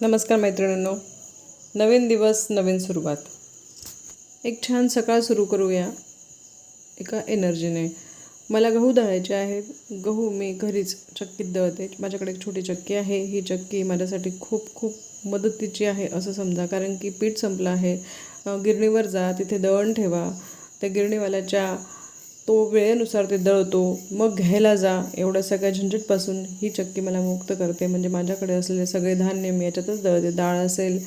नमस्कार मैत्रिणींनो. नवीन दिवस नवीन सुरुवात. एक छान सकाळ सुरू करूया. एका एनर्जीने. मला गहू दळायचे आहेत. गहू मी घरीच चक्कीत दळते. माझ्याकडे एक छोटी चक्की आहे. ही चक्की माझ्यासाठी खूप खूप मदतीची आहे असं समजा. कारण की पीठ संपलं आहे. गिरणीवर जा. तिथे दळण ठेवा. त्या गिरणीवाल्याच्या तो वेळेनुसार ते दळतो मग घ्यायला जा एवढ्या सगळ्या झंझटपासून ही चक्की मला मुक्त करते. म्हणजे माझ्याकडे असलेले सगळे धान्य मी याच्यातच दळते. डाळ असेल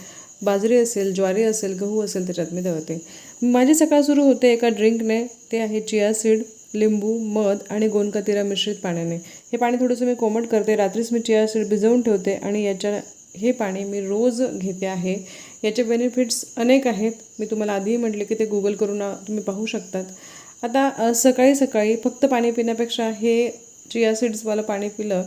बाजरी असेल ज्वारी असेल गहू असेल त्याच्यात मी दळते. माझी सकाळ सुरू होते एका ड्रिंकने. ते आहे चिया सीड लिंबू मध आणि गोनकतिरा मिश्रित पाण्याने. हे पाणी थोडंसं मी कोमट करते. रात्रीच मी चिया सीड भिजवून ठेवते आणि याच्या हे पाणी मी रोज घेते आहे. याचे बेनिफिट्स अनेक आहेत. मी तुम्हाला आधीही म्हटले की ते गुगल करून तुम्ही पाहू शकतात. आता सकाळी सकाळी फक्त पाणी पिण्यापेक्षा हे चिया सीड्सवालं पाणी पिलं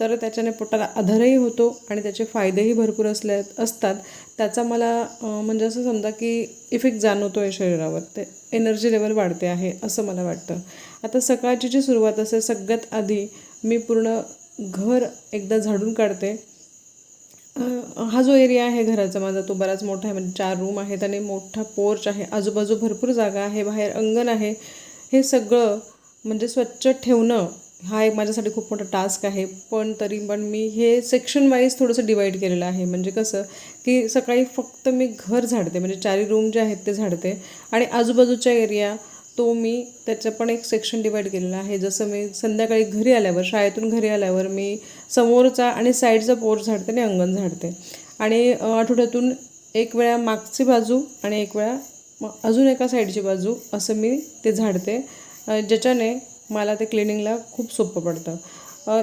तर त्याच्याने पोटाला आधारही होतो आणि त्याचे फायदेही भरपूर असले असतात. त्याचा मला म्हणजे असं समजा की इफेक्ट जाणवतो आहे शरीरावर. ते एनर्जी लेवल वाढते आहे असं मला वाटतं. आता सकाळची जी सुरुवात असेल सगळ्यात आधी मी पूर्ण घर एकदा झाडून काढते. हा जो एरिया आहे घराचा माझा तो बराच मोठा आहे. म्हणजे चार रूम आहेत आणि मोठा पोर्च आहे. आजूबाजू भरपूर जागा आहे बाहेर अंगण आहे. हे सगळं म्हणजे स्वच्छ ठेवणं हा एक माझ्यासाठी खूप मोठा टास्क आहे. पण तरी पण मी हे सेक्शन वाईज थोडंसं डिवाईड केलेलं आहे. म्हणजे कसं की सकाळी फक्त मी घर झाडते. म्हणजे चारी रूम जे आहेत ते झाडते. आणि आजूबाजूच्या एरिया तो मी त्याचं पण एक सेक्शन डिवाईड केलेलं आहे. जसं मी संध्याकाळी घरी आल्यावर शाळेतून घरी आल्यावर मी समोरचा आणि साईडचा पोर झाडते आणि अंगण झाडते. आणि आठवड्यातून एक वेळा मागची बाजू आणि एक वेळा अजून एका साईडची बाजू असं मी ते झाडते. ज्याच्याने मला ते क्लिनिंगला खूप सोपं पडतं.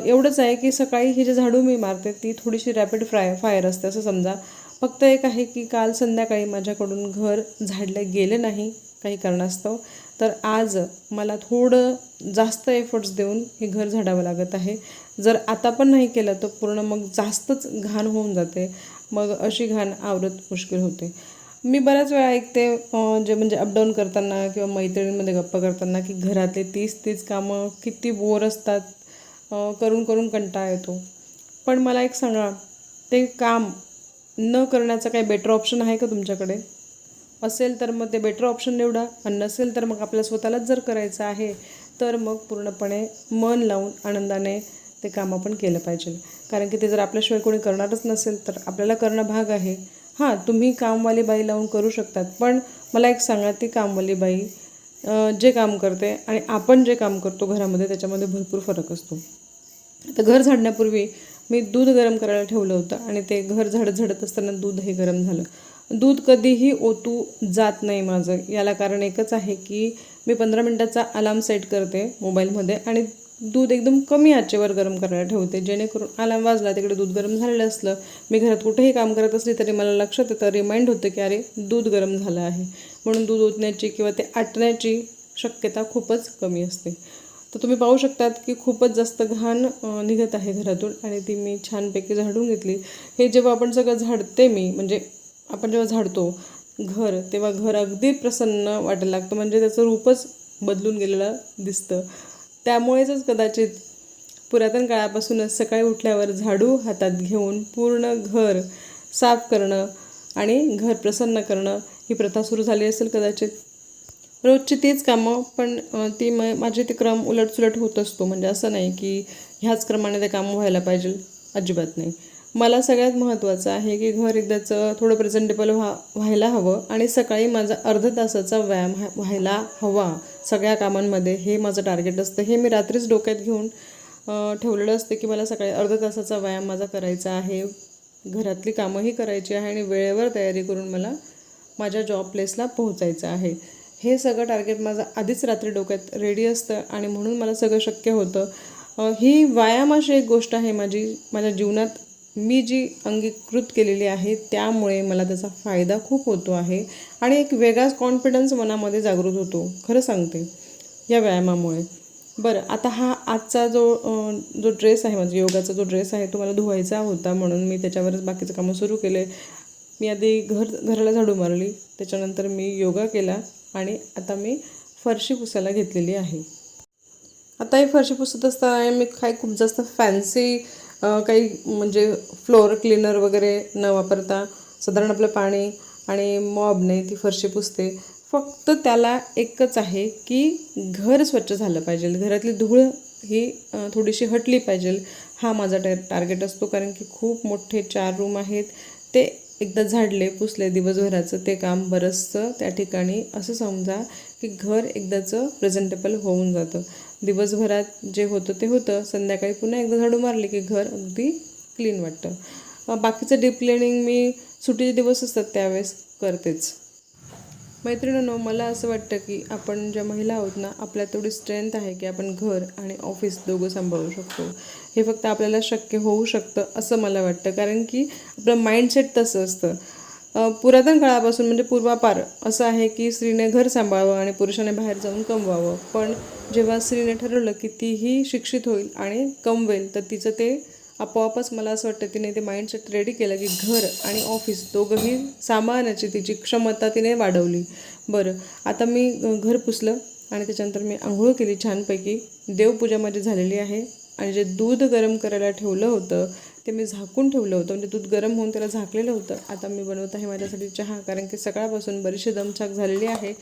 एवढंच आहे की सकाळी ही जी झाडू मी मारते ती थोडीशी रॅपिड फ्राय फायर असते असं समजा. फक्त एक आहे की काल संध्याकाळी माझ्याकडून घर झाडलं गेलं नाही काही कारणास्तव. तर आज मला थोडं जास्त एफर्ट्स देऊन हे घर झाडावं लागत आहे. जर आता पण नाही केलं तर पूर्ण मग जास्तच घाण होऊन जाते. मग अशी घाण आवरत मुश्किल होते. मी बऱ्याच वेळा ऐकते जे म्हणजे अपडाऊन करताना किंवा मैत्रिणींमध्ये गप्पा करताना की घरातले तीच तीच कामं किती बोर असतात करून करून कंटाळा येतो. पण मला एक सांगा ते काम न करण्याचा काही बेटर ऑप्शन आहे का तुमच्याकडे? असेल तर मग ते बेटर ऑप्शन निवडा. आणि नसेल तर मग आपल्या स्वतःलाच जर करायचं आहे तर मग पूर्णपणे मन लावून आनंदाने ते काम आपण केलं पाहिजे. कारण की ते जर आपल्याशिवाय कोणी करणारच नसेल तर आपल्याला करणं भाग आहे. हां तुम्ही कामवाली बाई लावून करू शकतात. पण मला एक सांगा ती कामवाली बाई जे काम करते आणि आपण जे काम करतो घरामध्ये त्याच्यामध्ये भरपूर फरक असतो. तर घर झाडण्यापूर्वी मी दूध गरम करायला ठेवलं होतं आणि ते घर झाडत झाडत असताना दूधही गरम झालं. दूध कधीही ओतू जात नाही माझं. याला कारण एकच आहे की मी पंधरा मिनटाचा अलार्म सेट करते मोबाईलमध्ये आणि दूध एकदम कमी आचेवर गरम करायला ठेवते. जेणेकरून अलार्म वाजला तिकडे दूध गरम झालेलं असलं मी घरात कुठेही काम करत असली तरी मला लक्षात येतं रिमाइंड होतं की अरे दूध गरम झालं आहे. म्हणून दूध ओतण्याची किंवा ते आटण्याची शक्यता खूपच कमी असते. तर तुम्ही पाहू शकतात की खूपच जास्त घाण निघत आहे घरातून आणि ती मी छानपैकी झाडून घेतली. हे जेव्हा आपण सगळं झाडते मी म्हणजे आपण जेव्हा झाडतो घर तेव्हा घर अगदी प्रसन्न वाटायला लागतं. म्हणजे त्याचं रूपच बदलून गेलेलं दिसतं. त्यामुळेच कदाचित पुरातन काळापासूनच सकाळी उठल्यावर झाडू हातात घेऊन पूर्ण घर साफ करणं आणि घर प्रसन्न करणं ही प्रथा सुरू झाली असेल कदाचित. रोजची तीच कामं पण ती म माझे ते क्रम उलटसुलट होत असतो. म्हणजे असं नाही की ह्याच क्रमाने ते कामं व्हायला पाहिजे. अजिबात नाही. मला सगळ्यात महत्त्वाचं आहे की घर एकदाचं थोडं प्रेझेंटेबल व्हा व्हायला हवं आणि सकाळी माझा अर्ध तासाचा व्यायाम हा- व्हायला हवा सगळ्या कामांमध्ये. हे माझं टार्गेट असतं. हे मी रात्रीच डोक्यात घेऊन ठेवलेलं असतं की मला सकाळी अर्ध तासाचा व्यायाम माझा करायचा आहे. घरातली कामंही करायची आहे आणि वेळेवर तयारी करून मला माझ्या जॉब प्लेसला पोहोचायचं आहे. हे सगळं टार्गेट माझं आधीच रात्री डोक्यात रेडी असतं आणि म्हणून मला सगळं शक्य होतं. ही व्यायाम अशी एक गोष्ट आहे माझी. माझ्या जीवनात मी जी अंगीकृत केलेली आहे त्यामुळे मला त्याचा फायदा खूप होतो आहे आणि एक वेगळाच कॉन्फिडन्स मनामध्ये जागृत होतो. खरं सांगते या व्यायामामुळे. बरं आता हा आजचा जो जो ड्रेस आहे माझा योगाचा जो ड्रेस आहे तो मला धुवायचा होता म्हणून मी त्याच्यावरच बाकीचं कामं सुरू केले. मी आधी घर घराला झाडू मारली त्याच्यानंतर मी योगा केला आणि आता मी फरशी पुसायला घेतलेली आहे. आता ही फरशी पुसत असताना मी काही खूप जास्त फॅन्सी काही म्हणजे फ्लोअर क्लीनर वगैरे न वापरता साधारण आपलं पाणी आणि मॉबने ती फरशी पुसते. फक्त त्याला एकच आहे की घर स्वच्छ झालं पाहिजे. घरातली धूळ ही थोडीशी हटली पाहिजे. हा माझा टा टार्गेट असतो. कारण की खूप मोठे चार रूम आहेत. ते एकदा झाडले पुसले दिवसभराचं ते काम बरंचसं त्या ठिकाणी असं समजा की घर एकदाचं प्रेझेंटेबल होऊन जातं. दिवसभरात जे होतं ते होतं. संध्याकाळी पुन्हा एकदा झाडू मारले की घर अगदी क्लीन वाटतं. बाकीचं डीप क्लिनिंग मी सुट्टीचे दिवस असतात त्यावेळेस करतेच. मैत्रिणींनो मला असं वाटतं की आपण ज्या महिला आहोत ना आपल्यात तेवढी स्ट्रेंथ आहे की आपण घर आणि ऑफिस दोघं सांभाळू शकतो. हे फक्त आपल्याला शक्य होऊ शकतं असं मला वाटतं. कारण की आपलं माइंडसेट तसं असतं. पुरातन काळापासून म्हणजे पूर्वापार असं आहे की स्त्रीने घर सांभाळावं आणि पुरुषाने बाहेर जाऊन कमवावं. पण जेव्हा स्त्रीने ठरवलं की तीही शिक्षित होईल आणि कमवेल तर तिचं ते आपोआपच मला असं वाटतं तिने ते माइंडसेट रेडी केलं की घर आणि ऑफिस दोघंही सांभाळण्याची तिची क्षमता तिने वाढवली. बरं आता मी घर पुसलं आणि त्याच्यानंतर मी आंघोळ केली छानपैकी. देवपूजा माझी झालेली आहे आणि जे दूध गरम करायला ठेवलं होतं ते मी झाकून ठेवलं होतं. म्हणजे दूध गरम होऊन त्याला झाकलेलं होतं. आता मी बनवत आहे माझ्यासाठी चहा कारण की सकाळपासून बरीचशी दमछाक झालेली आहे.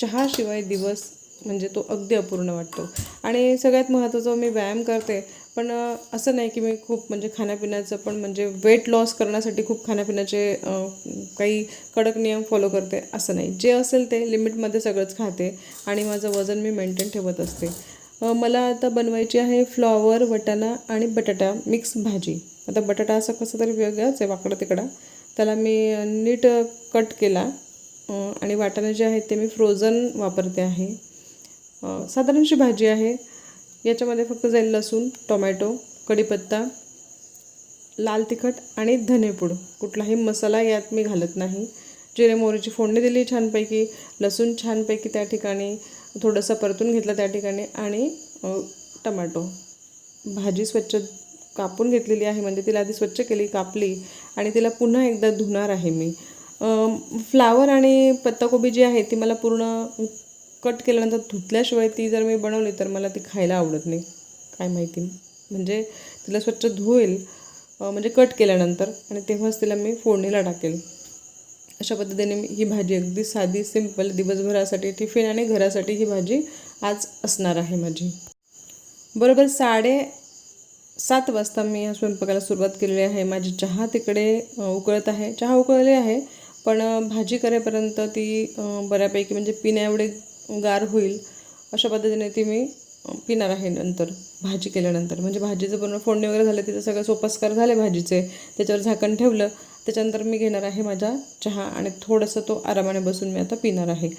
चहाशिवाय दिवस म्हणजे तो अगदी अपूर्ण वाटतो. आणि सगळ्यात महत्त्वाचं मी व्यायाम करते पण असं नाही की मी खूप म्हणजे खाण्यापिण्याचं पण म्हणजे वेट लॉस करण्यासाठी खूप खाण्यापिण्याचे काही कडक नियम फॉलो करते असं नाही. जे असेल ते लिमिटमध्ये सगळंच खाते आणि माझं वजन मी मेंटेन ठेवत असते. मला आता बनवायची आहे फ्लॉवर वटाणा आणि बटाटा मिक्स भाजी. आता बटाटा असा कसं तरी वेगळाच आहे वाकडा तिकडा. त्याला मी नीट कट केला आणि वाटाणे जे आहेत ते मी फ्रोझन वापरते आहे. साधारणशी भाजी आहे. याच्यामध्ये फक्त जाईल लसूण टोमॅटो कढीपत्ता लाल तिखट आणि धनेपूड कुठलाही मसाला यात मी घालत नाही. जिरे मोहरीची फोडणी दिली छानपैकी. लसूण छानपैकी त्या ठिकाणी थोडंसं परतून घेतलं त्या ठिकाणी आणि टमॅटो टमाटो. भाजी स्वच्छ कापून घेतलेली आहे. म्हणजे तिला आधी स्वच्छ केली कापली आणि तिला पुन्हा एकदा धुणार आहे मी. फ्लावर आणि पत्ताकोबी जी आहे ती मला पूर्ण कट केल्यानंतर धुतल्याशिवाय ती जर मी बनवली तर मला ती खायला आवडत नाही. काय माहिती? म्हणजे तिला स्वच्छ धुईल म्हणजे कट केल्यानंतर आणि तेव्हाच तिला मी फोडणीला टाकेल. अशा पद्धतीने मी ही भाजी अगदी साधी सिंपल दिवसभरासाठी टिफिन आणि घरासाठी ही भाजी आज असणार आहे माझी. बरोबर साडे सात वाजता मी या स्वयंपाकाला सुरुवात केलेली आहे. माझी चहा तिकडे उकळत आहे. चहा उकळली आहे पण भाजी करेपर्यंत ती बऱ्यापैकी म्हणजे पिण्या एवढे गार होईल अशा पद्धतीने ती मी पिणार आहे नंतर भाजी केल्यानंतर. म्हणजे भाजीचं पूर्ण फोडणी वगैरे झालं तिचं सगळं सोपस्कार झाले भाजीचे. त्याच्यावर झाकण ठेवलं. त्याच्यानंतर मी घेणार आहे माझा चहा आणि थोडंसं तो आरामाने बसून मी आता पिणार आहे.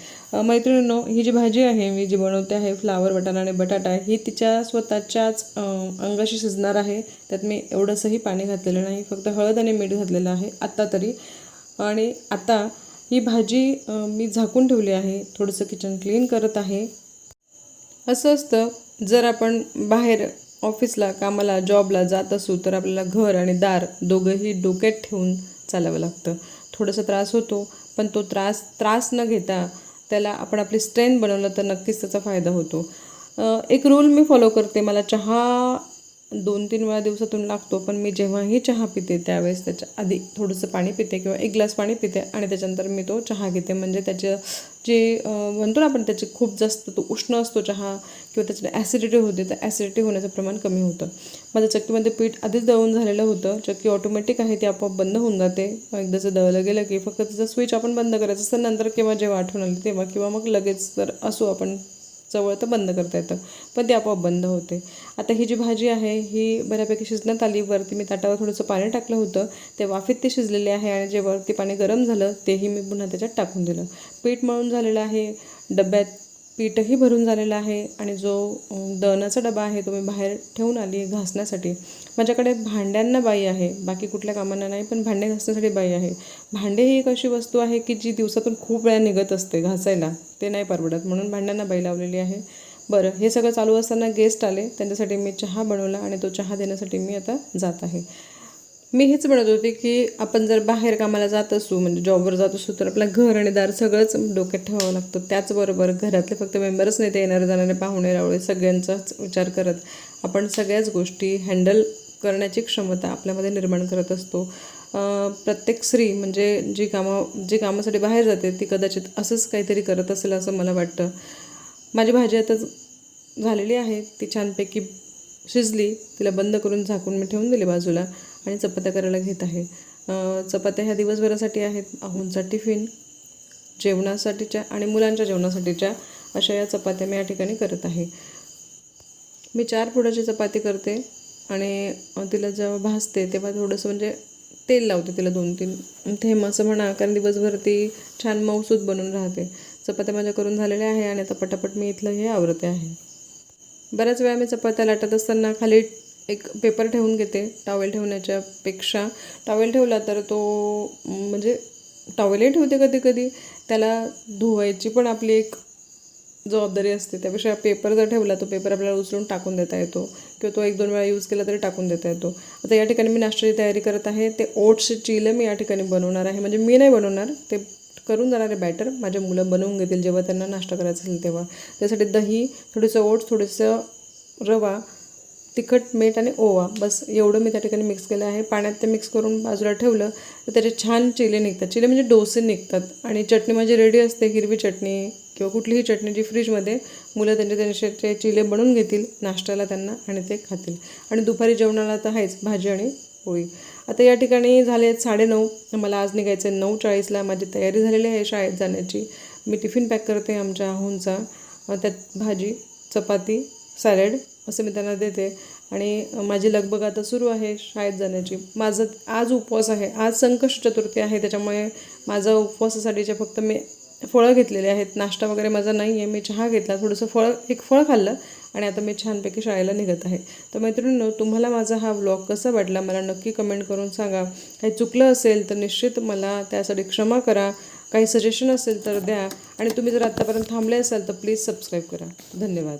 मैत्रिणींनो ही जी भाजी आहे मी जी बनवते आहे फ्लावर वटाणा आणि बटाटा ही तिच्या स्वतःच्याच अंगाशी शिजणार आहे. त्यात मी एवढंसंही पाणी घातलेलं नाही. फक्त हळद आणि मीठ घातलेलं आहे आत्ता तरी. आणि आता ही भाजी मी झाकून ठेवली आहे. थोडंसं किचन क्लीन करत आहे. असं असतं जर आपण बाहेर ऑफिसला कामाला जॉबला जात असू तर आपल्याला घर आणि दार दोघंही डोक्यात ठेवून चालावं लागतं. थोडासा त्रास होतो पण तो त्रास त्रास न घेता त्याला आपण आपली स्ट्रेंथ बनवलं तर नक्कीच त्याचा फायदा होतो. एक रूल मी फॉलो करते. मला चहा दोन तीन वेळा दिवसातून लागतो पण मी जेव्हाही चहा पिते त्यावेळेस त्याच्या आधी थोडंसं पाणी पिते किंवा एक ग्लास पाणी पिते आणि त्याच्यानंतर मी तो चहा घेते. म्हणजे त्याचं जे म्हणतो ना आपण त्याचे खूप जास्त तो उष्ण असतो चहा किंवा त्याच्याने ॲसिडिटी होते तर ॲसिडिटी होण्याचं प्रमाण कमी होतं. माझ्या चक्कीमध्ये पीठ आधीच दळून झालेलं होतं. चक्की ऑटोमॅटिक आहे ती आपोआप बंद होऊन जाते. एकदाचं दळलं गेलं की फक्त त्याचं स्विच आपण बंद करायचं असं नंतर किंवा जेव्हा आठवण आली तेव्हा किंवा मग लगेच जर असू आपण जवळ तर बंद करता येतं. पण ते आपोआप बंद होते. आता ही जी भाजी आहे ही बऱ्यापैकी शिजण्यात आली. वरती मी ताटावर थोडंसं पाणी टाकलं होतं. ते वाफेत ते शिजलेले आहे आणि जे वरती पाणी गरम झालं तेही मी पुन्हा त्याच्यात टाकून दिलं. पीठ मळून झालेलं आहे. डब्यात पीठही भरून झालेलं आहे आणि जो दनाचा दळणाचा डबा आहे तो मी बाहेर ठेवून आली आहे घासण्यासाठी. माझ्याकडे भांड्यांना बाई आहे बाकी कुठल्या कामांना नाही पण भांडे घासण्यासाठी बाई आहे. भांडे ही एक अशी वस्तू आहे की जी दिवसातून खूप वेळा निघत असते घासायला ते नाही परवडत. म्हणून भांड्यांना बाई लावलेली आहे. बरं हे सगळं चालू असताना गेस्ट आले त्यांच्यासाठी मी चहा बनवला आणि तो चहा देण्यासाठी मी आता जात आहे. मी हेच म्हणत होते की आपण जर बाहेर कामाला जात असू म्हणजे जॉबवर जात असू तर आपलं घर आणि दार सगळंच डोक्यात ठेवावं लागतं. त्याचबरोबर घरातले फक्त मेंबरच नाही ते येणारे जाणारे पाहुणे रावळे सगळ्यांचाच विचार करत आपण सगळ्याच गोष्टी हँडल करण्याची क्षमता आपल्यामध्ये निर्माण करत असतो. प्रत्येक स्त्री म्हणजे जी कामं जी कामासाठी बाहेर जाते ती कदाचित असंच काहीतरी करत असेल असं मला वाटतं. माझी भाजी आता झालेली आहे ती छानपैकी शिजली तिला बंद करून झाकून मी ठेवून दिली बाजूला. आणि चपात्या करायला घेत आहे. चपात्या ह्या दिवसभरासाठी आहेत. अहोंचा टिफिन जेवणासाठीच्या आणि मुलांच्या जेवणासाठीच्या अशा या चपात्या मी या ठिकाणी करत आहे. मी चार पुडाची चपाती करते आणि तिला जेव्हा भाजते तेव्हा थोडंसं म्हणजे तेल लावते तिला दोन तीन थेंब असं म्हणा कारण दिवसभर ती छान मऊसूत बनून राहते. चपात्या माझ्या करून झालेल्या आहे आणि आता पटापट मी इथलं हे आवरते आहे. बऱ्याच वेळा मी चपात्या लाटत असताना खाली एक पेपर ठेवून घेते टॉवेल ठेवण्याच्या पेक्षा टॉवेल ठेवला तर तो म्हणजे टॉवेलही ठेवते कधी कधी. त्याला धुवायची पण आपली एक जबाबदारी असते. त्यापेक्षा पेपर जर ठेवला तो पेपर आपल्याला उचलून टाकून देता येतो. किंवा तो एक दोन वेळा यूज केला तरी टाकून देता येतो. आता या ठिकाणी मी नाश्त्याची तयारी करत आहे. ते ओट्स चिलं मी या ठिकाणी बनवणार आहे. म्हणजे मी नाही बनवणार. ते करून जाणारे बॅटर माझे मुलं बनवून घेतील जेव्हा त्यांना नाश्ता करायचा असेल तेव्हा. त्यासाठी दही थोडंसं ओट्स थोडंसं रवा तिखट मीठ आणि ओवा. बस एवढं मी त्या ठिकाणी मिक्स केलं आहे. पाण्यात ते मिक्स करून बाजूला ठेवलं तर त्याचे छान चिले निघतात. चिले म्हणजे डोसे निघतात. आणि चटणी माझी रेडी असते हिरवी चटणी किंवा कुठलीही चटणी जी फ्रीजमध्ये मुलं त्यांचे त्यांचे ते चिले बनवून घेतील नाश्त्याला त्यांना आणि ते खातील. आणि दुपारी जेवणाला तर आहेच भाजी आणि पोळी. आता या ठिकाणी झाले आहेत साडेनऊ. मला आज निघायचं आहे नऊ चाळीसला. माझी तयारी झालेली आहे शाळेत जाण्याची. मी टिफिन पॅक करते आमच्या अहोंचा त्यात भाजी चपाती सॅलड असं मी त्यांना देते. आणि माझी लगबग आता सुरू आहे शाळेत जाण्याची. माझं आज उपवास आहे. आज संकष्ट चतुर्थी आहे. त्याच्यामुळे माझा उपवासासाठीचे फक्त मी फळं घेतलेले आहेत. नाश्ता वगैरे माझा नाही आहे. मी चहा घेतला. थोडंसं फळ एक फळ खाल्लं आणि आता मी छानपैकी शाळेला निघत आहे. तर मैत्रिणींनो तुम्हाला माझा हा व्लॉग कसा वाटला मला नक्की कमेंट करून सांगा. काही चुकलं असेल तर निश्चित मला त्यासाठी क्षमा करा. काही सजेशन असेल तर द्या. आणि तुम्ही जर आत्तापर्यंत थांबले असाल तर प्लीज सबस्क्राईब करा. धन्यवाद.